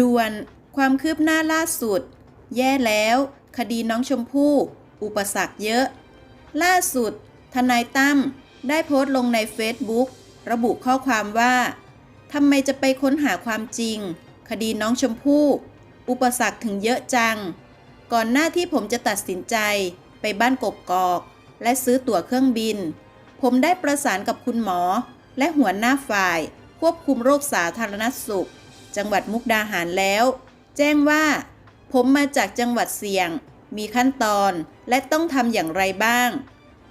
ด่วน ความคืบหน้าล่าสุด แย่แล้ว คดีน้องชมพู่ อุปสรรคเยอะ ล่าสุด ทนายตั้มได้โพสต์ลงในเฟซบุ๊กระบุข้อความว่าทำไมจะไปค้นหาความจริง คดีน้องชมพู่ อุปสรรคถึงเยอะจัง ก่อนหน้าที่ผมจะตัดสินใจไปบ้านกกกอก และซื้อตั๋วเครื่องบิน ผมได้ประสานกับคุณหมอ และหัวหน้าฝ่าย ควบคุมโรคสาธารณสุข จังหวัดมุกดาหารแล้ว แจ้งว่า ผมมาจากจังหวัดเสี่ยง มีขั้นตอนและต้องทำอย่างไรบ้าง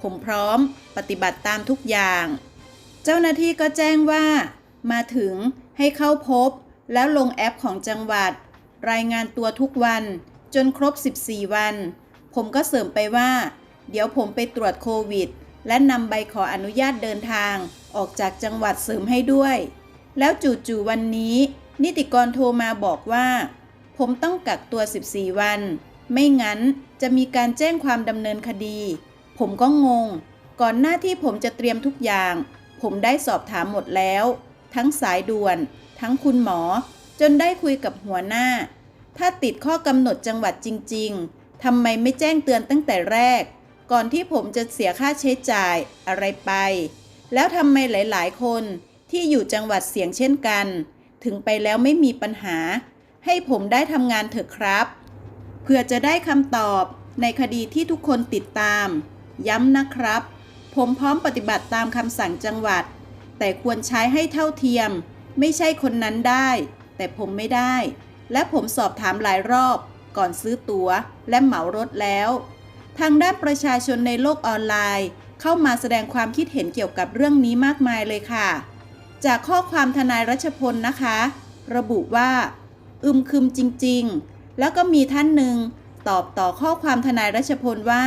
ผมพร้อมปฏิบัติตามทุกอย่าง เจ้าหน้าที่ก็แจ้งว่า มาถึงให้เข้าพบ แล้วลงแอปของจังหวัด รายงานตัวทุกวันจนครบ 14 วัน ผมก็เสริมไปว่า เดี๋ยวผมไปตรวจโควิด และนำใบขออนุญาตเดินทางออกจากจังหวัดเสริมให้ด้วย แล้วจู่ๆวันนี้ นิติกรโทรมาบอกว่า ผมต้องกักตัว 14 วัน ไม่งั้นจะมีการแจ้งความดำเนินคดี ผมก็งง ก่อนหน้าที่ผมจะเตรียมทุกอย่าง ผมได้สอบถามหมดแล้ว ทั้งสายด่วน ทั้งคุณหมอ จนได้คุยกับหัวหน้า ถ้าติดข้อกำหนดจังหวัดจริง ๆทำไมไม่แจ้งเตือนตั้งแต่แรก ก่อนที่ผมจะเสียค่าใช้จ่ายอะไรไป แล้วทำไมหลาย ๆ คนที่อยู่จังหวัดเสี่ยงเช่นกัน ถึงไปแล้วไม่มีปัญหา ให้ผมได้ทำงานเถอะครับ เพื่อจะได้คำตอบในคดีที่ทุกคนติดตาม ย้ำนะครับ ผมพร้อมปฏิบัติตามคำสั่งจังหวัด แต่ควรใช้ให้เท่าเทียม ไม่ใช่คนนั้นได้ แต่ผมไม่ได้ และผมสอบถามหลายรอบ ก่อนซื้อตั๋ว และเหมารถแล้ว ทางด้านประชาชนในโลกออนไลน์ เข้ามาแสดงความคิดเห็นเกี่ยวกับเรื่องนี้มากมายเลยค่ะ จากข้อความทนายรัชพลนะคะ ระบุว่า อึมครึมจริงๆ แล้วก็มีท่านหนึ่งตอบต่อข้อความทนายรัชพลว่า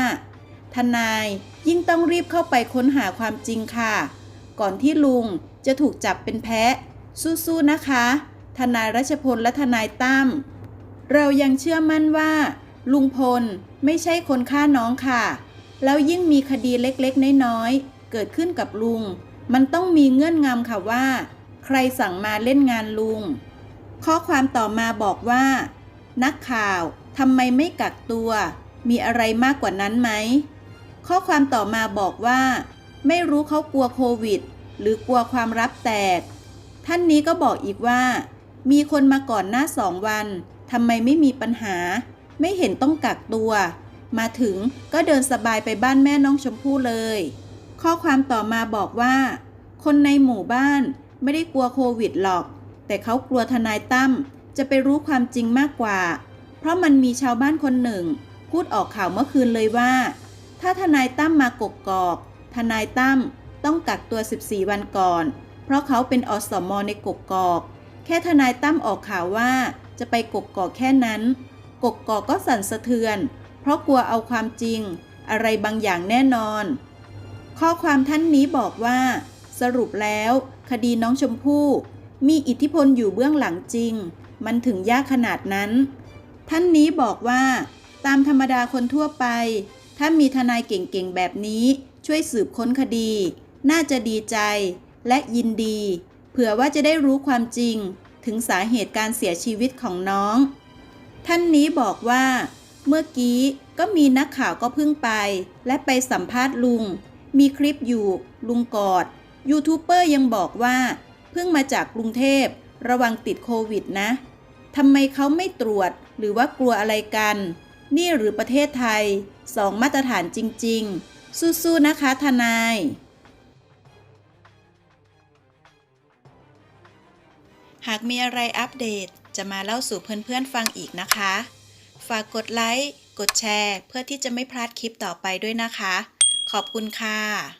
ทนายยิ่งต้องรีบเข้าไปค้นหาความจริงค่ะ ก่อนที่ลุงจะถูกจับเป็นแพะ สู้ๆนะคะ ทนายรัชพลและทนายตั้มเรายังเชื่อมั่นว่า ลุงพลไม่ใช่คนฆ่าน้องค่ะ แล้วยิ่งมีคดีเล็กๆ น้อยๆ เกิดขึ้นกับลุง มันต้องมีเงื่อนงำค่ะว่า ใครสั่งมาเล่นงานลุง ข้อความต่อมาบอกว่า นักข่าวทำไมไม่กักตัว มีอะไรมากกว่านั้นไหม ข้อความต่อมาบอกว่า ไม่รู้เขากลัวโควิด หรือกลัวความลับแตก ท่านนี้ก็บอกอีกว่า มีคนมาก่อนหน้าสองวันทำไมไม่มีปัญหา ไม่เห็นต้องกักตัว มาถึงก็เดินสบายไปบ้านแม่น้องชมพู่เลย ข้อความต่อมาบอกว่า คนในหมู่บ้านไม่ได้กลัวโควิดหรอก แต่เขากลัวทนายตั้มจะไปรู้ความจริงมากกว่า เพราะมันมีชาวบ้านคนหนึ่ง พูดออกข่าวเมื่อคืนเลยว่า ถ้าทนายตั้มมากกกอก ทนายตั้มต้องกักตัว 14 วันก่อน เพราะเขาเป็นอสมในกกกอก แค่ทนายตั้มออกข่าวว่าจะไปกกกอกแค่นั้น กกกอกก็สั่นสะเทือน เพราะกลัวเอาความจริง อะไรบางอย่างแน่นอน ข้อความท่านนี้บอกว่า สรุปแล้ว คดีน้องชมพู่ มีอิทธิพลอยู่เบื้องหลังจริง มันถึงยากขนาดนั้น ท่านนี้บอกว่า ตามธรรมดาคนทั่วไป ถ้ามีทนายเก่งๆแบบนี้ ช่วยสืบค้นคดี น่าจะดีใจ และยินดี เผื่อว่าจะได้รู้ความจริง ถึงสาเหตุการเสียชีวิตของน้อง ท่านนี้บอกว่า เมื่อกี้ก็มีนักข่าวก็เพิ่งไป และไปสัมภาษณ์ลุง มีคลิปอยู่ ลุงกอด ยูทูบเบอร์ยังบอกว่า เพิ่งมาจากกรุงเทพ ระวังติดโควิดนะทำไมเขาไม่ตรวจหรือว่ากลัวอะไรกัน นี่หรือประเทศไทยสองมาตรฐานจริง ๆ สู้ๆนะคะทนาย หากมีอะไรอัปเดตจะมาเล่าสู่เพื่อนๆฟังอีกนะคะ ฝากกดไลค์ กดแชร์ เพื่อที่จะไม่พลาดคลิปต่อไปด้วยนะคะ ขอบคุณค่ะ